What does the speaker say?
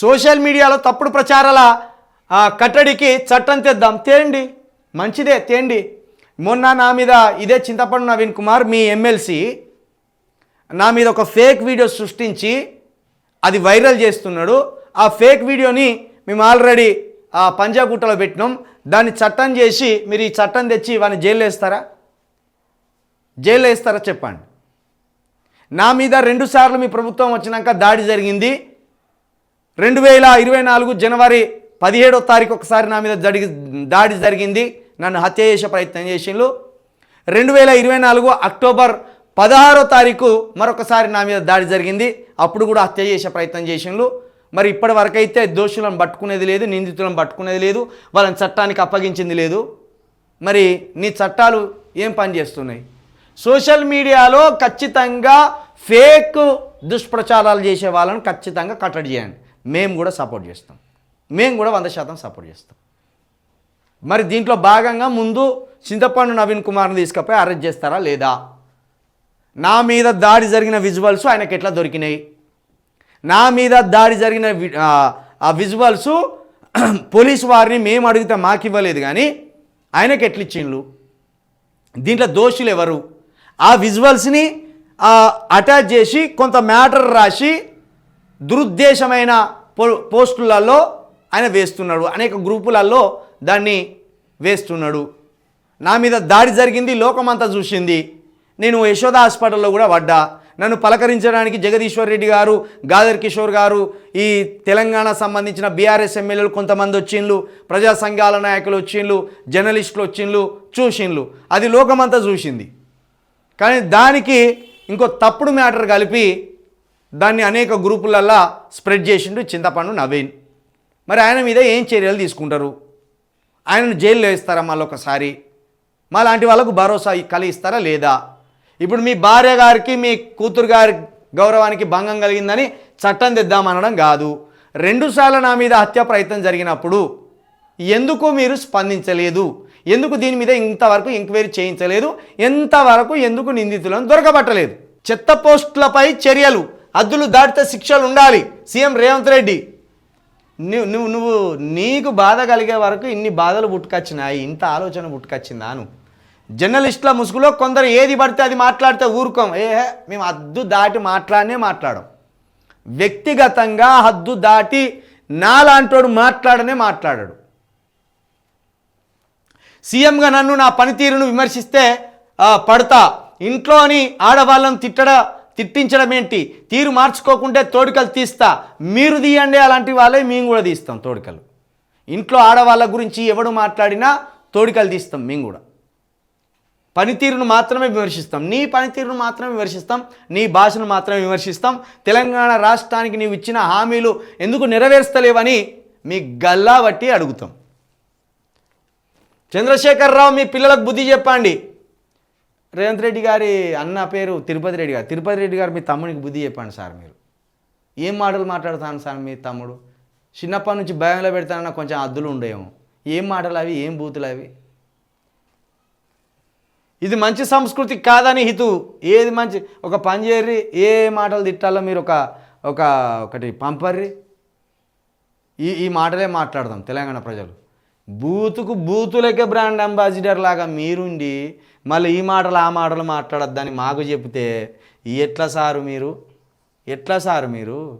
Social మీడియాలో తప్పుడు ప్రచారాల కట్టడికి చట్టం తెద్దాం. తేండి. మంచిదే తేండి. మొన్న నా మీద ఇదే చింతపండు నవీన్ కుమార్ మీ ఎమ్మెల్సీ నా మీద ఒక ఫేక్ వీడియో సృష్టించి అది వైరల్ చేస్తున్నాడు. ఆ ఫేక్ వీడియోని మేము ఆల్రెడీ ఆ పంజాగుట్టలో పెట్టినాం. దాన్ని చట్టం చేసి మీరు ఈ చట్టం తెచ్చి వాడిని జైల్లో వేస్తారా? జైల్లో వేస్తారా చెప్పండి. నా మీద రెండు సార్లు మీ ప్రభుత్వం వచ్చినాక దాడి జరిగింది. రెండు వేల ఇరవై నాలుగు జనవరి పదిహేడో తారీఖు ఒకసారి నా మీద జరిగి దాడి జరిగింది. నన్ను హత్య చేసే ప్రయత్నం చేసిండ్రు. రెండు వేల ఇరవై నాలుగు అక్టోబర్ పదహారో తారీఖు మరొకసారి నా మీద దాడి జరిగింది. అప్పుడు కూడా హత్య చేసే ప్రయత్నం చేసిండ్రు. మరి ఇప్పటి వరకైతే దోషులను పట్టుకునేది లేదు నిందితులను పట్టుకునేది లేదు వాళ్ళని చట్టానికి అప్పగించింది లేదు. మరి నీ చట్టాలు ఏం పని చేస్తున్నాయి? సోషల్ మీడియాలో ఖచ్చితంగా ఫేక్ దుష్ప్రచారాలు చేసే వాళ్ళని ఖచ్చితంగా కట్టడి చేయండి. మేము కూడా సపోర్ట్ చేస్తాం. మేము కూడా వంద శాతం సపోర్ట్ చేస్తాం. మరి దీంట్లో భాగంగా ముందు చింతపండు నవీన్ కుమార్ని తీసుకుపోయి అరెస్ట్ చేస్తారా లేదా? నా మీద దాడి జరిగిన విజువల్స్ ఆయనకి ఎట్లా దొరికినాయి? నా మీద దాడి జరిగిన ఆ, విజువల్స్ పోలీసు వారిని మేము అడిగితే మాకు ఇవ్వలేదు కానీ ఆయనకి ఎట్లా ఇచ్చిండ్రు దీంట్లో దోషులు ఎవరు? ఆ విజువల్స్ని అటాచ్ చేసి కొంత మ్యాటర్ రాసి దురుద్దేశమైన పో పోస్టులలో ఆయన వేస్తున్నాడు. అనేక గ్రూపులలో దాన్ని వేస్తున్నాడు. నా మీద దాడి జరిగింది లోకమంతా చూసింది. నేను యశోద హాస్పిటల్లో కూడా పడ్డా. నన్ను పలకరించడానికి జగదీశ్వర్ రెడ్డి గారు గాదర్ కిషోర్ గారు ఈ తెలంగాణ సంబంధించిన బీఆర్ఎస్ ఎమ్మెల్యేలు కొంతమంది వచ్చిండ్లు ప్రజా సంఘాల నాయకులు వచ్చిండ్లు జర్నలిస్టులు వచ్చిండ్లు చూసిండ్లు. అది లోకమంతా చూసింది. కానీ దానికి ఇంకో తప్పుడు మ్యాటర్ కలిపి దాన్ని అనేక గ్రూపులల్లా స్ప్రెడ్ చేసిండు చింతపండు నవీన్. మరి ఆయన మీద ఏం చర్యలు తీసుకుంటారు? ఆయనను జైల్లో వేస్తారా మళ్ళీ ఒకసారి? మా లాంటి వాళ్ళకు భరోసా కలిగిస్తారా లేదా? ఇప్పుడు మీ భార్య గారికి మీ కూతురు గారి గౌరవానికి భంగం కలిగిందని చట్టం తెద్దామనడం కాదు. రెండుసార్లు నా మీద హత్య ప్రయత్నం జరిగినప్పుడు ఎందుకు మీరు స్పందించలేదు? ఎందుకు దీని మీద ఇంతవరకు ఎంక్వైరీ చేయించలేదు? ఎంతవరకు ఎందుకు నిందితులను దొరకబట్టలేదు? చెత్త పోస్టులపై చర్యలు హద్దులు దాటితే శిక్షలు ఉండాలి. సీఎం రేవంత్ రెడ్డి నువ్వు నువ్వు నువ్వు నీకు బాధ కలిగే వరకు ఇన్ని బాధలు పుట్టుకొచ్చినాయి ఇంత ఆలోచన పుట్టుకొచ్చిందాను జర్నలిస్టుల ముసుగులో కొందరు ఏది పడితే అది మాట్లాడితే ఊరుకోం. ఏ మేము హద్దు దాటి మాట్లాడనే మాట్లాడం వ్యక్తిగతంగా హద్దు దాటి నాలాంటోడు మాట్లాడనే మాట్లాడాడు. సీఎంగా నన్ను నా పనితీరును విమర్శిస్తే పడతా. ఇంట్లోని ఆడవాళ్ళను తిట్టడ తిట్టించడం ఏంటి? తీరు మార్చుకోకుంటే తోడుకలు తీస్తా. మీరు తీయండి అలాంటి వాళ్ళే మేము కూడా తీస్తాం తోడుకలు. ఇంట్లో ఆడవాళ్ళ గురించి ఎవడు మాట్లాడినా తోడుకలు తీస్తాం మేము కూడా. పనితీరును మాత్రమే విమర్శిస్తాం. నీ పనితీరును మాత్రమే విమర్శిస్తాం. నీ భాషను మాత్రమే విమర్శిస్తాం. తెలంగాణ రాష్ట్రానికి నీవు ఇచ్చిన హామీలు ఎందుకు నెరవేర్స్తలేవని మీ గల్లా బట్టి అడుగుతాం. చంద్రశేఖరరావు మీ పిల్లలకు బుద్ధి చెప్పండి. రేవంత్ రెడ్డి గారి అన్న పేరు తిరుపతి రెడ్డి గారు. తిరుపతి రెడ్డి గారు మీ తమ్మునికి బుద్ధి చెప్పండి సార్ మీరు. ఏం మాటలు మాట్లాడతాను సార్ మీ తమ్ముడు? చిన్నప్పటి నుంచి భయంలో పెడతానన్న కొంచెం అద్దులు ఉండేమో. ఏం మాటలు అవి? ఏం బూతులు అవి? ఇది మంచి సంస్కృతి కాదని హితు. ఏది మంచి? ఒక పని చేయర్రి ఏ మాటలు తిట్టాలో మీరు ఒక ఒక ఒకటి పంపర్రి. ఈ ఈ మాటలే మాట్లాడదాం తెలంగాణ ప్రజలు. బూతుకు బూతులకే బ్రాండ్ అంబాసిడర్ లాగా మీరుండి మళ్ళీ ఈ మాటలు ఆ మాటలు మాట్లాడొద్దని మాకు చెప్తే ఎట్లా సారు మీరు? ఎట్లా సారు మీరు?